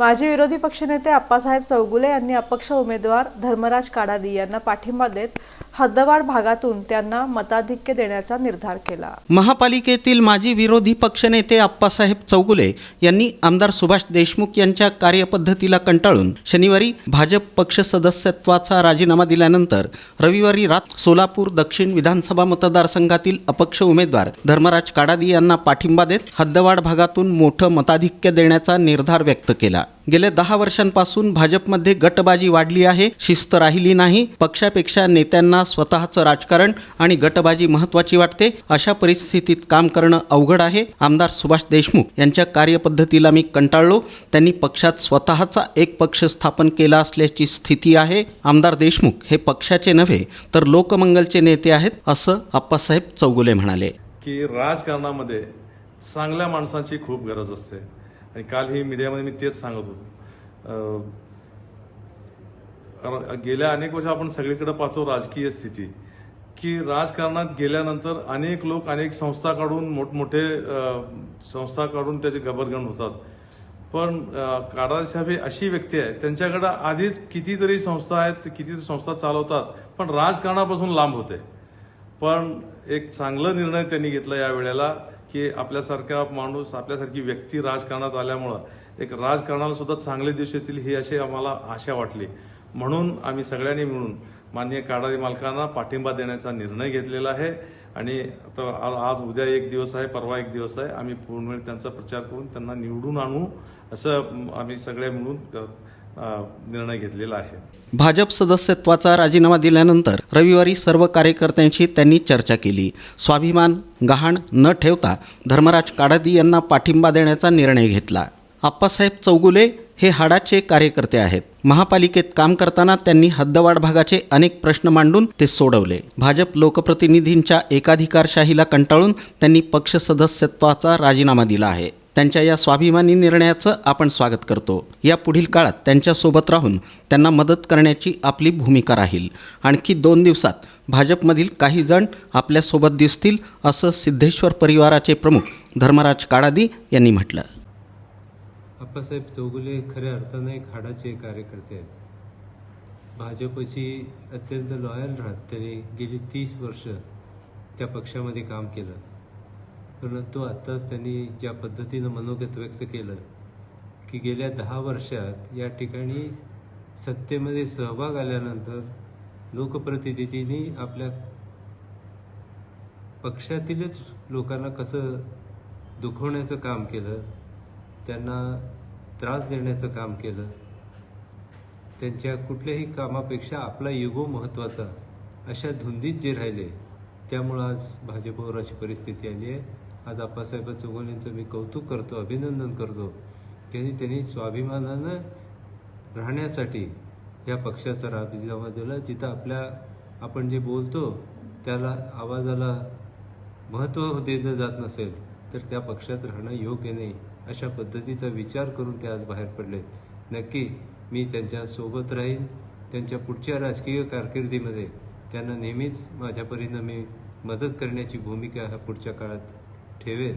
माजी विरोधी पक्षनेते अप्पासाहेब चौगुले यांनी अपक्ष उमेदवार धर्मराज काडादी यांना पाठिंबा देत हद्दवाढ भागातून त्यांना मताधिक्य देण्याचा निर्धार केला. महापालिकेतील माजी विरोधी पक्षनेते आप्पासाहेब चौगुले यांनी आमदार सुभाष देशमुख यांच्या कार्यपद्धतीला कंटाळून शनिवारी भाजप पक्ष सदस्यत्वाचा राजीनामा दिल्यानंतर रविवारी रात सोलापूर दक्षिण विधानसभा मतदारसंघातील अपक्ष उमेदवार धर्मराज काडादी यांना पाठिंबा देत हद्दवाढ भागातून मोठं मताधिक्य देण्याचा निर्धार व्यक्त केला. गेल्या दहा वर्षांपासून भाजपमध्ये गटबाजी वाढली आहे शिस्त राहिली नाही पक्षापेक्षा नेत्यांना स्वतःचं राजकारण आणि गटबाजी महत्वाची वाटते अशा परिस्थितीत काम करणं अवघड आहे आमदार सुभाष देशमुख यांच्या कार्यपद्धतीला मी कंटाळलो त्यांनी पक्षात स्वतःचा एक पक्ष स्थापन केला असल्याची स्थिती आहे आमदार देशमुख हे पक्षाचे नव्हे तर लोकमंगलचे नेते आहेत असं आप्पासाहेब चौगुले म्हणाले. की राजकारणामध्ये चांगल्या माणसांची खूप गरज असते. आणि काल ही मीडियामध्ये मी तेच सांगत होतो. कारण गेल्या अनेक वर्ष आपण सगळीकडे पाहतो राजकीय स्थिती की राजकारणात गेल्यानंतर अनेक लोक अनेक संस्था काढून मोठमोठे संस्था काढून त्याचे गबरगण होतात. पण काडादी साहेब अशी व्यक्ती आहे त्यांच्याकडं आधीच कितीतरी संस्था आहेत कितीतरी संस्था चालवतात पण राजकारणापासून लांब होते. पण एक चांगला निर्णय त्यांनी घेतला या वेळेला की आपल्यासारखा माणूस आपल्यासारखी व्यक्ती राजकारणात आल्यामुळं एक राजकारणाला सुद्धा चांगले दिवस येतील ही अशी आम्हाला आशा वाटली. म्हणून आम्ही सगळ्यांनी मिळून माननीय काडारी मालकांना पाठिंबा देण्याचा निर्णय घेतलेला आहे. आणि आज उद्या एक दिवस आहे परवा एक दिवस आहे. आम्ही पूर्ण वेळ त्यांचा प्रचार करून त्यांना निवडून आणू असं आम्ही सगळे मिळून निर्णय घेतलेला आहे. भाजप सदस्यत्वाचा राजीनामा दिल्यानंतर रविवारी सर्व कार्यकर्त्यांशी त्यांनी चर्चा केली. स्वाभिमान गहाण न ठेवता धर्मराज काडादी यांना पाठिंबा देण्याचा निर्णय घेतला. आप्पासाहेब चौगुले हे हाडाचे कार्यकर्ते आहेत. महापालिकेत काम करताना त्यांनी हद्दवाढ भागाचे अनेक प्रश्न मांडून ते सोडवले. भाजप लोकप्रतिनिधींच्या एकाधिकारशाहीला कंटाळून त्यांनी पक्ष सदस्यत्वाचा राजीनामा दिला आहे. त्यांच्या या स्वाभिमानी निर्णयाचं आपण स्वागत करतो. या पुढील काळात त्यांच्यासोबत राहून त्यांना मदत करण्याची आपली भूमिका राहील. आणखी दोन दिवसात भाजपमधील काही जण आपल्यासोबत दिसतील असं सिद्धेश्वर परिवाराचे प्रमुख धर्मराज काडादी यांनी म्हटलं. आप्पासाहेब चौगुले खऱ्या अर्थाने एक हाडाचे कार्यकर्ते आहेत. भाजपची अत्यंत लॉयल राहत. त्यांनी गेली तीस वर्ष त्या पक्षामध्ये काम केलं. परंतु आत्ताच त्यांनी ज्या पद्धतीनं मनोगत व्यक्त केलं की गेल्या दहा वर्षात या ठिकाणी सत्तेमध्ये सहभाग आल्यानंतर लोकप्रतिनिधींनी आपल्या पक्षातीलच लोकांना कसं दुखवण्याचं काम केलं त्यांना त्रास देण्याचं काम केलं त्यांच्या कुठल्याही कामापेक्षा आपला युगो महत्त्वाचा अशा धुंदीत जे राहिले त्यामुळं आज भाजपवर अशी परिस्थिती आली आहे. आज आप्पासाहेब चौगुलेंचं मी कौतुक करतो अभिनंदन करतो की त्यांनी स्वाभिमानानं राहण्यासाठी या पक्षाचा राजीनामा दिला जिथं आपल्या आपण जे बोलतो त्याला आवाजाला महत्त्व दिलं जात नसेल तर त्या पक्षात राहणं योग्य नाही अशा पद्धतीचा विचार करून ते आज बाहेर पडले नक्की मी त्यांच्यासोबत राहीन त्यांच्या पुढच्या राजकीय कारकिर्दीमध्ये त्यांना नेहमीच माझ्या परीनं मी मदत करण्याची भूमिका ह्या पुढच्या काळात ঠিক